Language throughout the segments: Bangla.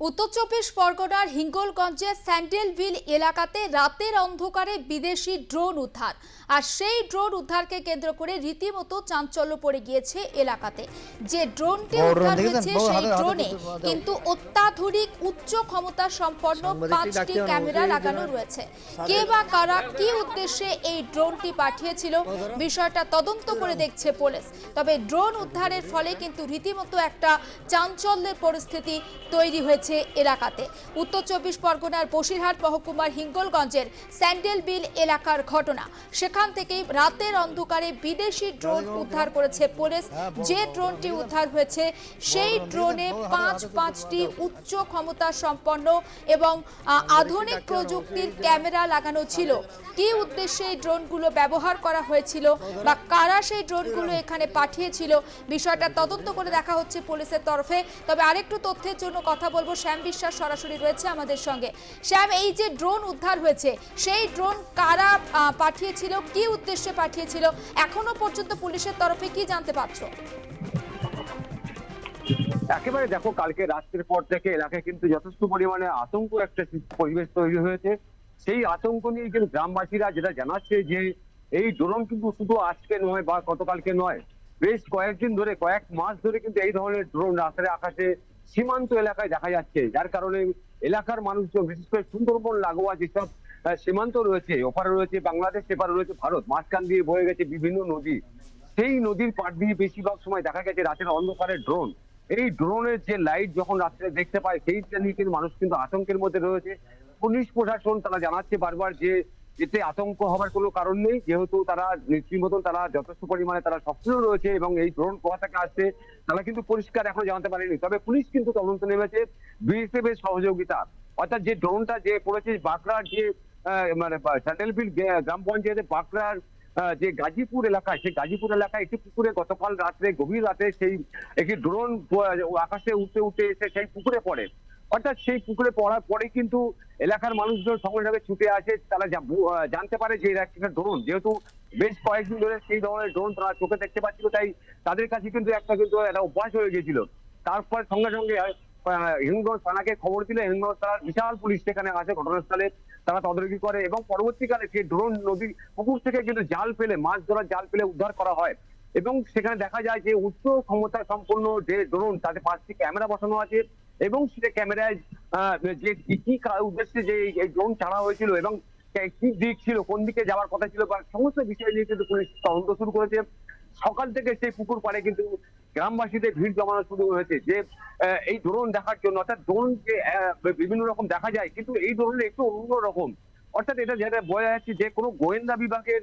উত্তর চব্বিশ পরগনার হিঙ্গলগঞ্জের স্যান্ডেলভিল এলাকাতে রাতের অন্ধকারে বিদেশি ড্রোন উদ্ধার। আর সেই ড্রোন উদ্ধারকে কেন্দ্র করে রীতিমতো চাঞ্চল্য পড়ে গিয়েছে এলাকাতে। যে ড্রোনটি উদ্ধার হয়েছে সেই ড্রোনে কিন্তু অত্যাধুনিক উচ্চ ক্ষমতা সম্পন্ন পাঁচটি ক্যামেরা লাগানো রয়েছে। কে বা কারা কি উদ্দেশ্যে এই ড্রোনটি পাঠিয়েছিল বিষয়টা তদন্ত করে দেখছে পুলিশ। তবে ড্রোন উদ্ধারের ফলে কিন্তু রীতিমতো একটা চাঞ্চল্যের পরিস্থিতি তৈরি হয়েছে। এলাকাতে। উত্তর চব্বিশ পরগনার বসিরহাট মহকুমার হিঙ্গলগঞ্জের স্যান্ডেল বিল এলাকার ঘটনা। সেখান থেকেই রাতের অন্ধকারে বিদেশি ড্রোন উদ্ধার করেছে পুলিশ। যে ড্রোনটি উদ্ধার হয়েছে সেই ড্রোনে পাঁচ পাঁচটি উচ্চ ক্ষমতা সম্পন্ন এবং আধুনিক প্রযুক্তির ক্যামেরা লাগানো ছিল। কি উদ্দেশ্যে এই ড্রোনগুলো ব্যবহার করা হয়েছিল বা কারা সেই ড্রোনগুলো এখানে পাঠিয়েছিল? বিষয়টা তদন্ত করে দেখা হচ্ছে পুলিশের তরফে। তবে আরেকটু তথ্যের জন্য কথা বলব। শ্যাম বিশ্বাস সরাসরি রয়েছে আমাদের সঙ্গে। শ্যাম, এই যে ড্রোন উদ্ধার হয়েছে, সেই ড্রোন কারা পাঠিয়েছিল, কি উদ্দেশ্যে পাঠিয়েছিল, এখনও পর্যন্ত পুলিশের তরফে কি জানতে পারছ? একেবারে দেখো, কালকে রাত্রের পর থেকে এলাকায় কিন্তু যথেষ্ট পরিমাণে আতঙ্ক একটা পরিবেশ তৈরি হয়েছে। সেই আতঙ্ক নিয়ে কিন্তু গ্রামবাসীরা যেটা জানাচ্ছে যে, এই ড্রোন কিন্তু শুধু আজকে নয় বা গতকালকে নয়, বেশ কয়েকদিন ধরে, কয়েক মাস ধরে কিন্তু এই ধরনের ড্রোন রাত্রে আকাশে সীমান্ত এলাকায় দেখা যাচ্ছে, যার কারণে এলাকার মানুষজন, বিশেষ করে সুন্দরবন, লাগোয়া যেসব সীমান্ত রয়েছে, ওপারে রয়েছে বাংলাদেশ, এপারে রয়েছে ভারত, মাঝখান দিয়ে বয়ে গেছে বিভিন্ন নদী। সেই নদীর পাড় দিয়ে বেশিরভাগ সময় দেখা গেছে রাতের অন্ধকারে ড্রোন এই ড্রোনের যে লাইট যখন রাত্রে দেখতে পায় সেইটা নিয়ে কিন্তু মানুষ কিন্তু আতঙ্কের মধ্যে রয়েছে। পুলিশ প্রশাসন তারা জানাচ্ছে বারবার যে এতে আতঙ্ক হবার কোনো কারণ নেই। যেহেতু তারা নীতির মতন তারা যথেষ্ট পরিমাণে তারা সক্রিয় রয়েছে এবং এই ড্রোন কোথা থেকে আসছে তারা কিন্তু পরিষ্কার এখনও জানতে পারেনি। তবে পুলিশ কিন্তু তদন্ত নেমেছে। বিএসএফ এর সহযোগিতা। অর্থাৎ যে ড্রোনটা যে পড়েছে, বাঁকড়ার যে মানে স্যাটেলফিল্ড গ্রাম পঞ্চায়েতের বাঁকড়ার যে গাজীপুর এলাকায়, সেই গাজীপুর এলাকায় একটি পুকুরে গতকাল রাত্রে, গভীর রাতে সেই একটি ড্রোন আকাশে উঠতে উঠতে এসে সেই পুকুরে পড়ে। অর্থাৎ সেই পুকুরে পড়ার পরে কিন্তু এলাকার মানুষজন সঙ্গে সঙ্গে ছুটে আসে, তারা জানতে পারে যে একটা ড্রোন যেহেতু বেশ কয়েকদিন ধরে সেই ধরনের ড্রোন তারা চোখে দেখতে পাচ্ছিল, তাই তাদের কাছে কিন্তু একটা কিন্তু একটা অভ্যাস হয়ে গিয়েছিল। তারপর সঙ্গে সঙ্গে হিমগঞ্জ থানাকে খবর দিলে হিমগঞ্জ থানার বিশাল পুলিশ সেখানে আসে ঘটনাস্থলে, তারা তদারকি করে এবং পরবর্তীকালে সেই ড্রোন নদী পুকুর থেকে কিন্তু জাল ফেলে, মাছ ধরার জাল ফেলে উদ্ধার করা হয়। এবং সেখানে দেখা যায় যে উচ্চ ক্ষমতা সম্পন্ন যে ড্রোন তাতে পাঁচটি ক্যামেরা বসানো আছে। এবং সেটা ক্যামেরায় যে কি উদ্দেশ্যে যে এই- ড্রোন ছাড়া হয়েছিল এবং কি দিক ছিল, কোন দিকে যাওয়ার কথা ছিল বা সমস্ত বিষয় নিয়ে কিন্তু পুলিশ তদন্ত শুরু করেছে। সকাল থেকে সেই পুকুর পাড়ে কিন্তু গ্রামবাসীদের ভিড় জমানো শুরু হয়েছে যে এই ড্রোন দেখার জন্য। অর্থাৎ ড্রোন যে বিভিন্ন রকম দেখা যায়, কিন্তু এই ড্রোনের একটু অন্য রকম অর্থাৎ এটা যেটা বোঝা যাচ্ছে যে কোনো গোয়েন্দা বিভাগের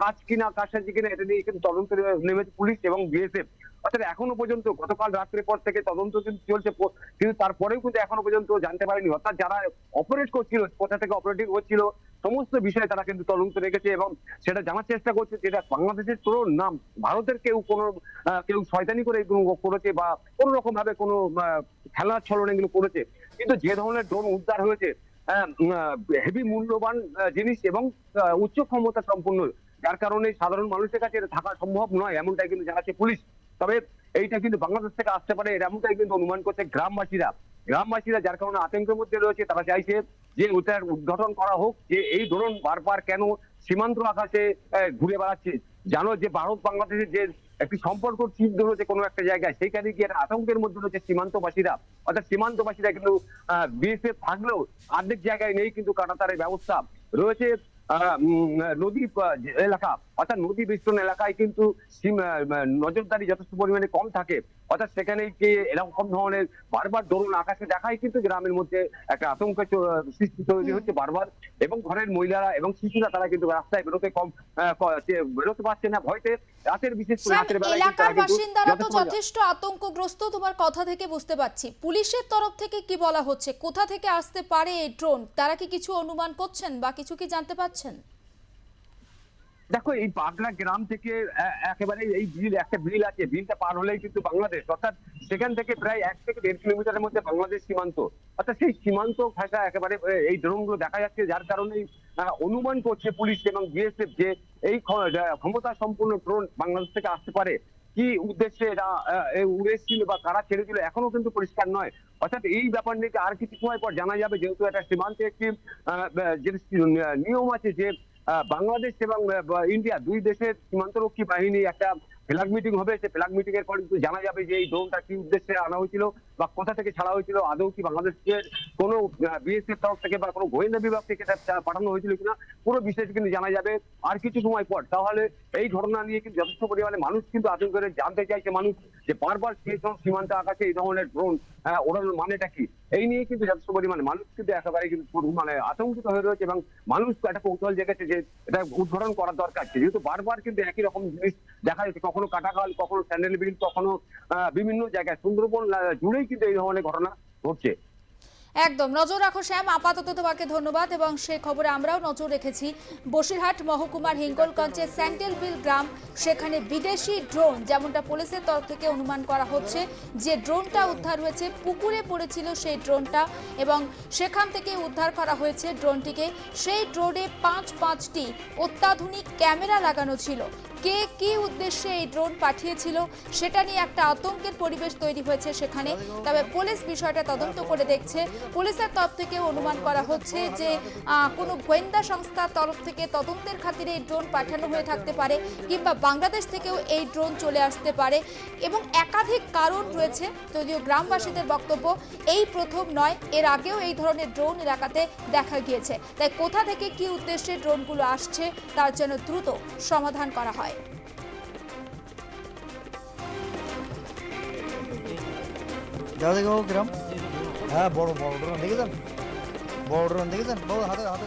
কাজ কিনা কারসাজি কিনা, এটা নিয়ে কিন্তু তদন্ত নেমেছে পুলিশ এবং বিএসএফ। অর্থাৎ এখনও পর্যন্ত, গতকাল রাত্রের পর থেকে তদন্ত কিন্তু চলছে কিন্তু তারপরেও কিন্তু এখনও পর্যন্ত জানতে পারেনি। অর্থাৎ যারা অপারেট করছিল, কোথা থেকে অপারেটিং হচ্ছিল, সমস্ত বিষয়ে তারা কিন্তু তদন্ত রেখেছে এবং সেটা জানার চেষ্টা করছে যেটা বাংলাদেশের কোনো নাম। ভারতের কেউ কোনো কেউ শয়তানি করে করেছে বা কোনো রকম ভাবে কোনো খেলার ছলনে এগুলো করেছে। কিন্তু যে ধরনের ড্রোন উদ্ধার হয়েছে হেভি মূল্যবান জিনিস এবং উচ্চ ক্ষমতা সম্পন্ন। যার কারণে সাধারণ মানুষের কাছে এটা থাকা সম্ভব নয়, এমনটাই কিন্তু জানাচ্ছে পুলিশ। তবে এইটা কিন্তু বাংলাদেশ থেকে আসতে পারে এমনটাই কিন্তু অনুমান করছে গ্রামবাসীরা। গ্রামবাসীরা যার কারণে আতঙ্কের মধ্যে রয়েছে, তারা চাইছে যে উদ্ঘাটন করা হোক, যে এই ধরুন বারবার কেন সীমান্ত আকাশে ঘুরে বেড়াচ্ছে। জানো যে ভারত বাংলাদেশের যে একটি সম্পর্ক চিহ্ন রয়েছে কোনো একটা জায়গায়, সেইখানে গিয়ে আতঙ্কের মধ্যে রয়েছে সীমান্তবাসীরা। অর্থাৎ সীমান্তবাসীরা কিন্তু বিএসএফ থাকলেও অর্ধেক জায়গায় নেই কিন্তু কাটাতারের ব্যবস্থা রয়েছে নদী এলাকা। অর্থাৎ নদী বেষ্টন এলাকায় কিন্তু নজরদারি যথেষ্ট পরিমাণে কম থাকে। অর্থাৎ সেখানে গিয়ে এরকম ধরনের বারবার ধরুন আকাশে দেখাই কিন্তু গ্রামের মধ্যে একটা আতঙ্কের চ- সৃষ্টি তৈরি হচ্ছে বারবার। এবং ঘরের মহিলারা এবং শিশুরা তারা কিন্তু রাস্তায় বেরোতে কম ক- বেরোতে পারছে না ভয়তে। রাতের বিশেষ করে রাতের বেলায় এলাকার বাসিন্দারা তো যথেষ্ট যথেষ্ট আতঙ্কগ্রস্ত তোমার কথা থেকে বুঝতে পারছি। পুলিশের তরফ থেকে কি বলা হচ্ছে? কোথা থেকে আসতে পারে এই ড্রোন তারা কি কিছু অনুমান করছেন বা কিছু কি জানতে পারছেন? দেখো এই বাগড়া গ্রাম থেকে একেবারে এই বিল একটা বিল আছে বিলটা পার হলেই কিন্তু বাংলাদেশ। অর্থাৎ সেখান থেকে প্রায় এক থেকে দেড় কিলোমিটারের মধ্যে বাংলাদেশ সীমান্ত। অর্থাৎ সেই সীমান্ত ভাষা একেবারে এই ড্রোনগুলো দেখা যাচ্ছে যার কারণে অনুমান করছে পুলিশ এবং বিএসএফ যে এই ক্ষমতা সম্পূর্ণ ড্রোন বাংলাদেশ থেকে আসতে পারে। কি উদ্দেশ্যে এটা আহ, এ উড়েছিল বা কারা ছেড়েছিল এখনও কিন্তু পরিষ্কার নয়। অর্থাৎ এই ব্যাপার নিয়ে আর কিছু সময় পর জানা যাবে যেহেতু একটা সীমান্তে একটি নিয়ম আছে যে বাংলাদেশ এবং ইন্ডিয়া দুই দেশের সীমান্তরক্ষী বাহিনী একটা ফ্ল্যাগ মিটিং হবে। সে ফ্ল্যাগ মিটিং এর পর কিন্তু জানা যাবে যে এই ড্রোনটা কি উদ্দেশ্যে আনা হয়েছিল বা কোথা থেকে ছাড়া হয়েছিল। আদৌ কি বাংলাদেশের কোনো বিএসএফ তরফ থেকে বা কোনো গোয়েন্দা বিভাগ থেকে পাঠানো হয়েছিল কিনা, পুরো বিষয়টি কিন্তু জানা যাবে। আর কিছু সময় পর, তাহলে এই ঘটনা নিয়ে কিন্তু যথেষ্ট পরিমাণে মানুষ কিন্তু আতঙ্কের জানতে চাইছে মানুষ যে বারবার সেই সব সীমান্ত আকাশে এই ধরনের ড্রোন ওড়ানোর মানেটা কি? এই নিয়ে কিন্তু যথেষ্ট পরিমাণে মানুষ কিন্তু একেবারে কিন্তু মানে আতঙ্কিত হয়ে রয়েছে এবং মানুষ একটা কৌতূহল জেগেছে যে এটা উদ্ঘাটন করা দরকার। যেহেতু বারবার কিন্তু একই রকম জিনিস দেখা যাচ্ছে, কখনো কাটাখাল, কখনো স্যান্ডেল বিল কখনো বিভিন্ন জায়গায় সুন্দরবন জুড়েই কিন্তু এই ধরনের ঘটনা ঘটছে। একদম। নজর রাখো শ্যাম, আপাতত তোমাকে ধন্যবাদ এবং সে খবরে আমরাও নজর রেখেছি। বসিরহাট মহকুমার হিঙ্গলগঞ্জের স্যান্ডেল বিল গ্রাম, সেখানে বিদেশি ড্রোন, যেমনটা পুলিশের তরফ থেকে অনুমান করা হচ্ছে, যে ড্রোনটা উদ্ধার হয়েছে, পুকুরে পড়েছিল সেই ড্রোনটা এবং সেখান থেকে উদ্ধার করা হয়েছে ড্রোনটিকে। সেই ড্রোনে পাঁচ পাঁচটি অত্যাধুনিক ক্যামেরা লাগানো ছিল। কে কি উদ্দেশ্যে এই ড্রোন পাঠিয়েছিল, সেটা নিয়ে একটা আতঙ্কের পরিবেশ তৈরি হয়েছে সেখানে। তবে পুলিশ বিষয়টা তদন্ত করে দেখছে। পুলিশের তরফ থেকে অনুমান করা হচ্ছে যে কোনো গোয়েন্দা সংস্থার তরফ থেকে তদন্তের খাতিরে এই ড্রোন পাঠানো হয়ে থাকতে পারে কিংবা বাংলাদেশ থেকেও এই ড্রোন চলে আসতে পারে এবং একাধিক কারণ রয়েছে। যদিও গ্রামবাসীদের বক্তব্য এই প্রথম নয়, এর আগেও এই ধরনের ড্রোন এলাকাতে দেখা গিয়েছে। তাই কোথা থেকে কি উদ্দেশ্যে ড্রোনগুলো আসছে, তার যেন দ্রুত সমাধান করা হয়। দেখো কিরম হ্যাঁ বড় বড় ড্রোন দেখেছেন বড় ড্রোন দেখেছেন বড় হাতে হাতে